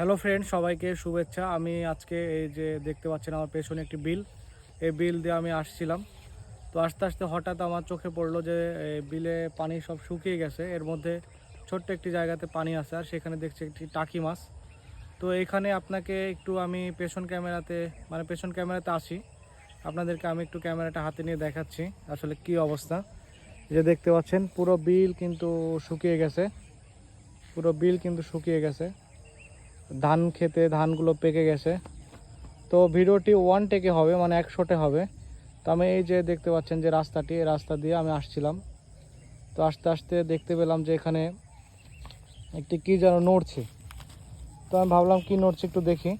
Hello friend সবাইকে শুভেচ্ছা। আমি আজকে এই যে দেখতে পাচ্ছেন আমার পেছনে একটি বিল। এই বিল দিয়ে আমি আসছিলাম। তো আস্তে আস্তে হঠাৎ আমার চোখে পড়ল যে বিলে পানি সব শুকিয়ে গেছে। এর মধ্যে ছোট্ট একটি জায়গাতে পানি আছে, আর সেখানে দেখছি একটি টাকি মাছ। তো এখানে আপনাকে একটু আমি পেছন ক্যামেরাতে মানে পেছন ক্যামেরাতে আসি আপনাদেরকে আমি একটু ক্যামেরাটা হাতে নিয়ে দেখাচ্ছি, আসলে কি অবস্থা। যে দেখতে পাচ্ছেন, পুরো বিল কিন্তু শুকিয়ে গেছে। পুরো বিল কিন্তু শুকিয়ে গেছে। ধান খেতে ধানগুলো পেকে গেছে। তো ভিডিওটি ওয়ান টেকে হবে মানে এক শটে হবে। তো আমি এই যে দেখতে পাচ্ছেন যে রাস্তাটি রাস্তা দিয়ে আমি আসছিলাম। তো আস্তে আস্তে দেখতে পেলাম যে এখানে একটি কী যেন নড়ছে। তো আমি ভাবলাম কি নড়ছে একটু দেখি।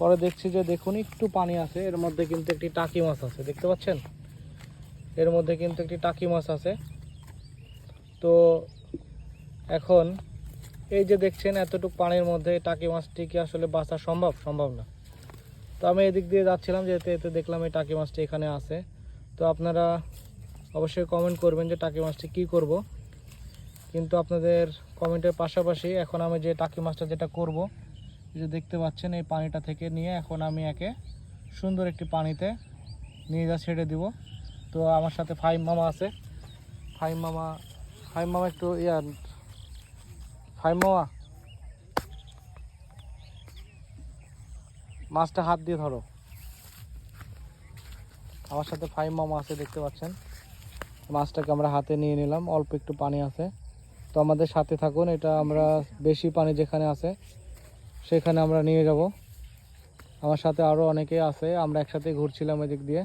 পরে দেখছি যে দেখুন, একটু পানি আছে। এর মধ্যে কিন্তু একটি টাকি মাছ আছে, দেখতে পাচ্ছেন? এর মধ্যে কিন্তু একটি টাকি মাছ আছে। তো এখন এই যে দেখছেন, এতটুকু পানির মধ্যে টাকি মাছটি কি আসলে বাঁচা সম্ভব? সম্ভব না। তো আমি এদিক দিয়ে যাচ্ছিলাম, যেতে এতে দেখলাম এই টাকি মাছটি এখানে আছে। তো আপনারা অবশ্যই কমেন্ট করবেন যে টাকি মাছটি কি করব। কিন্তু আপনাদের কমেন্টের পাশাপাশি এখন আমি যে টাকি মাছটা যেটা করব যে দেখতে পাচ্ছেন, এই পানিটা থেকে নিয়ে এখন আমি একে সুন্দর একটি পানিতে নিয়ে যা ছেড়ে দিব। তো আমার সাথে ফাইম মামা আছে। ফাইম মামা ফাইম মামা একটু ইয়া ফাইম মামা মাছটা হাত দিয়ে ধরো। আমার সাথে ফাইম মামা আছে দেখতে পাচ্ছেন। মাছটাকে আমরা হাতে নিয়ে নিলাম, অল্প একটু পানি আছে। তো আমাদের সাথে থাকুন, এটা আমরা বেশি পানি যেখানে আছে, সেখানে আমরা নিয়ে যাব। আমার সাথে আরও অনেকে আছে, আমরা একসাথে ঘুরছিলাম এদিক দিয়ে।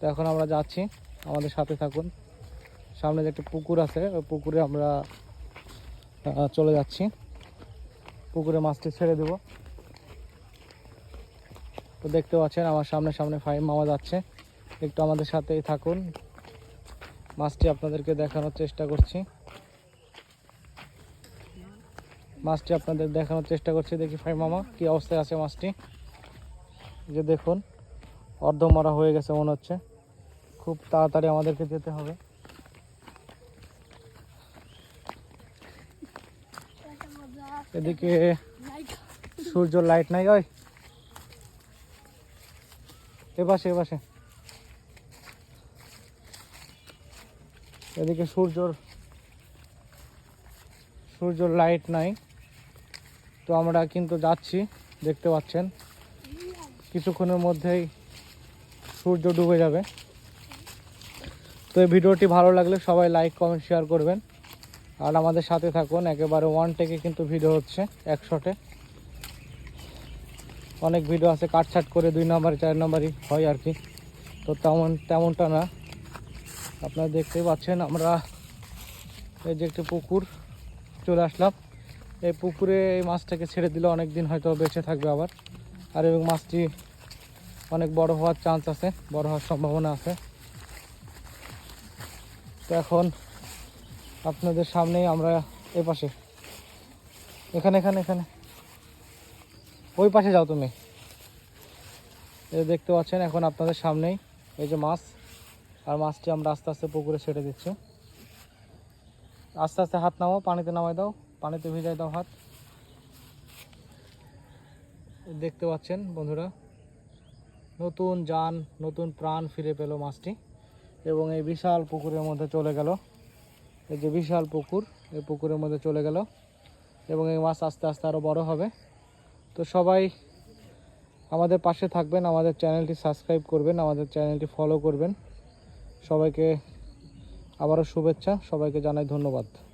তো এখন আমরা যাচ্ছি। আমাদের সাথে থাকুন। সামনে যে একটা পুকুর আছে, ওই পুকুরে আমরা চলে যাচ্ছি। পুকুরে মাছটি ছেড়ে দেব। তো দেখতে পাচ্ছেন, আমার সামনে সামনে ফাইম মামা যাচ্ছে। একটু আমাদের সাথেই থাকুন। মাছটি আপনাদেরকে দেখানোর চেষ্টা করছি। মাছটি আপনাদের দেখানোর চেষ্টা করছি। দেখি ফাইম মামা, কি অবস্থায় আছে মাছটি? যে দেখুন অর্ধমরা হয়ে গেছে মনে হচ্ছে। খুব তাড়াতাড়ি আমাদেরকে যেতে হবে। এদিকে সূর্য লাইট নাই ওই। এপাশে এপাশে এদিকে সূর্যর সূর্যর লাইট নাই। তো আমরা কিন্তু যাচ্ছি, দেখতে পাচ্ছেন। কিছুক্ষণের মধ্যেই সূর্য ডুবে যাবে। তো এই ভিডিওটি ভালো লাগলে সবাই লাইক কমেন্ট শেয়ার করবেন। আর আমাদের সাথে থাকুন, একেবারে ওয়ান টেকে কিন্তু ভিডিও হচ্ছে, এক শটে অনেক ভিডিও আছে, কাটছাট করে দুই নাম্বার চার নাম্বারই হয় আর কি। তো তেমন, তেমনটা না। আপনারা দেখতেই পাচ্ছেন, আমরা এই যে একটি পুকুর চলে আসলাম। এই পুকুরে এই মাছটাকে ছেড়ে দিলে অনেক দিন হয়তো বেঁচে থাকবে আবার। আর এবং মাছটি অনেক বড় হওয়ার চান্স আছে, বড় হওয়ার সম্ভাবনা আছে। তো এখন আপনাদের সামনেই আমরা এ পাশে। এখানে এখানে এখানে। ওই পাশে যাও তুমি। এই দেখতে পাচ্ছেন এখন আপনাদের সামনেই এই যে মাছ। আর মাছটি আমরা আস্তে আস্তে পুকুরে ছেড়ে দিচ্ছি। আস্তে আস্তে হাত নামাও, পানিতে নামাই দাও। পানিতে ভিজাই দাও হাত। দেখতে পাচ্ছেন বন্ধুরা, নতুন যান, নতুন প্রাণ ফিরে পেল মাছটি। এবং এই বিশাল পুকুরের মধ্যে চলে গেল। এই যে বিশাল পুকুর, এই পুকুরের মধ্যে চলে গেল এবং এই মাছ আস্তে আস্তে আরও বড় হবে। তো সবাই আমাদের পাশে থাকবেন, আমাদের চ্যানেলটি সাবস্ক্রাইব করবেন, আমাদের চ্যানেলটি ফলো করবেন। সবাইকে আবারও শুভেচ্ছা, সবাইকে জানাই ধন্যবাদ।